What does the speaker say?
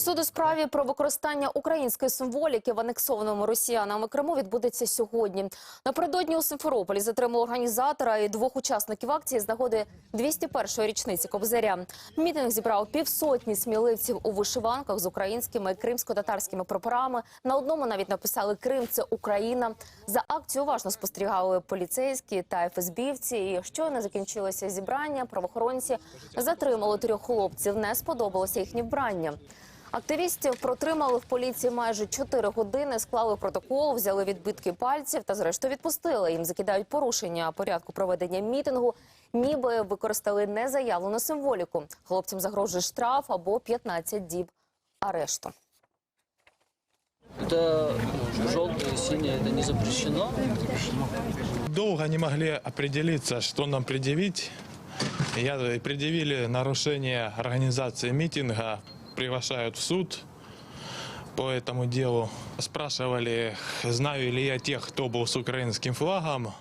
Суд у справі про використання української символіки в анексованому росіянами Криму відбудеться сьогодні. Напередодні у Симферополі затримали організатора і двох учасників акції з нагоди 201-ї річниці Кобзаря. Мітинг зібрав півсотні сміливців у вишиванках з українськими кримсько-татарськими прапорами. На одному навіть написали Крим це Україна. За акцію уважно спостерігали поліцейські та ФСБівці. І щойно закінчилося зібрання. Правоохоронці затримали трьох хлопців. Не сподобалося їхнє вбрання. Активістів протримали в поліції майже 4 години, склали протокол, взяли відбитки пальців та зрештою відпустили. Їм закидають порушення порядку проведення мітингу, ніби використали незаявлену символіку. Хлопцям загрожує штраф або 15 діб арешту. Это желтое, синее, это не запрещено. Долго не могли определиться, что нам предъявить. Я предъявили нарушение организации митинга, приглашают в суд по этому делу. Спрашивали, знаю ли я тех, кто был с украинским флагом.